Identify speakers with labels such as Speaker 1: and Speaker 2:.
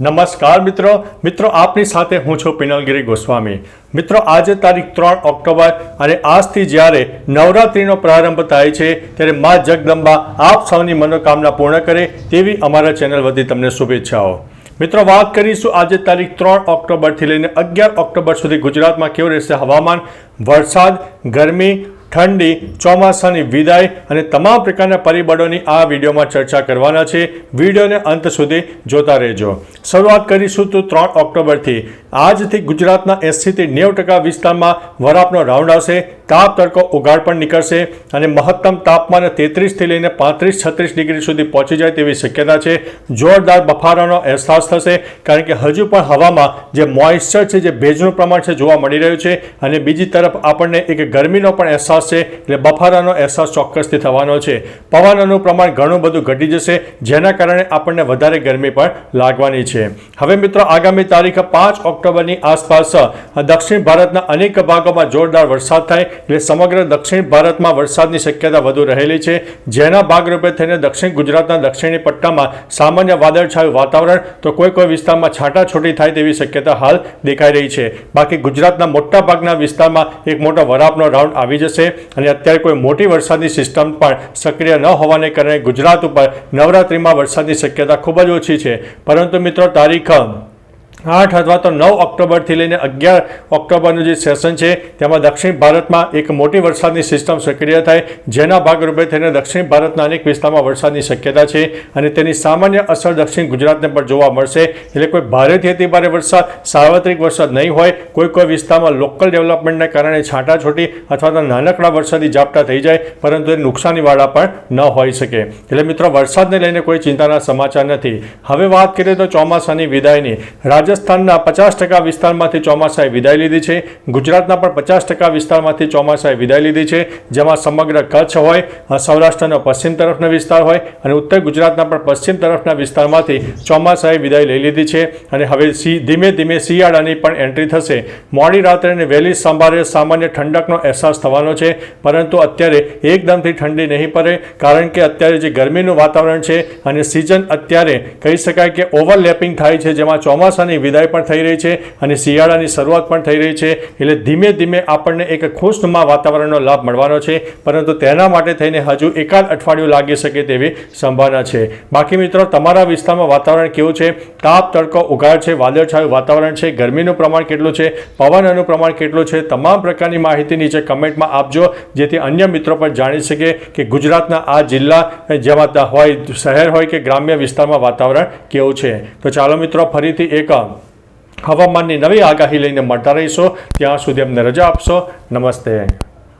Speaker 1: નમસ્કાર મિત્રો. મિત્રો, આપની સાથે હું છું પિનલગીરી ગોસ્વામી. મિત્રો, આજે તારીખ ત્રણ ઓક્ટોબર અને આજથી જ્યારે નવરાત્રિનો પ્રારંભ થાય છે, ત્યારે મા જગદંબા આપ સૌની મનોકામના પૂર્ણ કરે તેવી અમારા ચેનલ વતી તમને શુભેચ્છાઓ. મિત્રો, વાત કરીશું આજે તારીખ ત્રણ ઓક્ટોબરથી લઈને અગિયાર ઓક્ટોબર સુધી ગુજરાતમાં કેવું રહેશે હવામાન? વરસાદ, ગરમી ઠંડી, ચોમાસાની વિદાય અને તમામ પ્રકારના પરિબળોની આ વિડીયોમાં ચર્ચા કરવાના છે. વિડીયોને અંત સુધી જોતા રહેજો. શરૂઆત કરીશું તો ત્રણ ઓક્ટોબરથી. આજથી ગુજરાતના એંસીથી નેવું ટકા વિસ્તારમાં વરાપનો રાઉન્ડ આવશે. તાપ તડકો ઉગાડ પણ નીકળશે અને મહત્તમ તાપમાન તેત્રીસથી લઈને પાંત્રીસ છત્રીસ ડિગ્રી સુધી પહોંચી જાય તેવી શક્યતા છે. જોરદાર બફારાનો અહેસાસ થશે કારણ કે હજુ પણ હવામાં જે મોઇશ્ચર છે, જે ભેજનું પ્રમાણ છે જોવા મળી રહ્યું છે અને બીજી તરફ આપણને એક ગરમીનો પણ અહેસાસ છે એટલે બફારાનો અહેસાસ ચોક્કસથી થવાનો છે. પવનનું પ્રમાણ ઘણું બધું ઘટી જશે, જેના કારણે આપણને વધારે ગરમી પણ લાગવાની છે. હવે મિત્રો આગામી તારીખ પાંચ ઓક્ટોબરની આસપાસ દક્ષિણ ભારતના અનેક ભાગોમાં જોરદાર વરસાદ થાય એટલે સમગ્ર દક્ષિણ ભારતમાં વરસાદની શક્યતા વધુ રહેલી છે. જેના ભાગરૂપે થઈને દક્ષિણ ગુજરાતના દક્ષિણી પટ્ટામાં સામાન્ય વાદળછાયું વાતાવરણ તો કોઈ કોઈ વિસ્તારમાં છાંટાછોટી થાય તેવી શક્યતા હાલ દેખાઈ રહી છે. બાકી ગુજરાતના મોટા ભાગના વિસ્તારમાં એક મોટો વરાપનો રાઉન્ડ આવી જશે અને અત્યારે કોઈ મોટી વરસાદની સિસ્ટમ પણ સક્રિય ન હોવાને કારણે ગુજરાત ઉપર નવરાત્રિમાં વરસાદની શક્યતા ખૂબ જ ઓછી છે. પરંતુ મિત્રો તારીખ આઠ અથવા તો નવ ઓક્ટોબરથી લઈને અગિયાર ઓક્ટોબરનું જે સેશન છે, તેમાં દક્ષિણ ભારતમાં એક મોટી વરસાદની સિસ્ટમ સક્રિય થાય, જેના ભાગરૂપે થઈને દક્ષિણ ભારતના અનેક વિસ્તારમાં વરસાદની શક્યતા છે અને તેની સામાન્ય અસર દક્ષિણ ગુજરાતને પણ જોવા મળશે. એટલે કોઈ ભારેથી અતિ ભારે વરસાદ, સાર્વત્રિક વરસાદ નહીં હોય, કોઈ કોઈ વિસ્તારમાં લોકલ ડેવલપમેન્ટને કારણે છાંટાછોટી અથવા તો નાનકડા વરસાદી ઝાપટા થઈ જાય, પરંતુ એ નુકસાનીવાળા પણ ન હોઈ શકે. એટલે મિત્રો, વરસાદને લઈને કોઈ ચિંતાના સમાચાર નથી. હવે વાત કરીએ તો ચોમાસાની વિદાયની. રાજસ્થાનના પચાસ ટકા વિસ્તારમાંથી ચોમાસાએ વિદાય લીધી છે. ગુજરાતના પણ પચાસ ટકા વિસ્તારમાંથી ચોમાસાએ વિદાય લીધી છે. જેમાં સમગ્ર કચ્છ હોય સૌરાષ્ટ્રનો પશ્ચિમ તરફનો વિસ્તાર હોય અને ઉત્તર ગુજરાતના પણ પશ્ચિમ તરફના વિસ્તારમાંથી ચોમાસાએ વિદાય લઈ લીધી છે. અને હવે સી, ધીમે ધીમે શિયાળાની પણ એન્ટ્રી થશે. મોડી રાત્રે અને વહેલી સંભારે સામાન્ય ઠંડકનો અહેસાસ થવાનો છે. પરંતુ અત્યારે એકદમથી ઠંડી નહીં પડે, કારણ કે અત્યારે જે ગરમીનું વાતાવરણ છે અને સિઝન અત્યારે કહી શકાય કે ઓવરલેપિંગ થાય છે, જેમાં ચોમાસાની વિદાય પણ થઈ રહી છે અને શિયાળાની શરૂઆત પણ થઈ રહી છે. એટલે ધીમે ધીમે આપણને એક ખુશનુમા વાતાવરણનો લાભ મળવાનો છે. પરંતુ તેના માટે થઈને હજુ એકાદ અઠવાડિયું લાગી શકે તેવી સંભાવના છે. બાકી મિત્રો, તમારા વિસ્તારમાં વાતાવરણ કેવું છે? તાપ, તડકો, ઉઘાડ છે, વાદળછાયું વાતાવરણ છે, ગરમીનું પ્રમાણ કેટલું છે, પવનનું પ્રમાણ કેટલું છે, તમામ પ્રકારની માહિતી નીચે કમેન્ટમાં આપજો. જેથી અન્ય મિત્રો પણ જાણી શકે કે ગુજરાતના આ જિલ્લા જેમાં હોય, શહેર હોય કે ગ્રામ્ય વિસ્તારમાં વાતાવરણ કેવું છે. તો ચાલો મિત્રો, ફરીથી એક હવામાનની નવી આગાહી લઈને મળતા રહીશો. ત્યાં સુધી અમને રજા આપશો. નમસ્તે.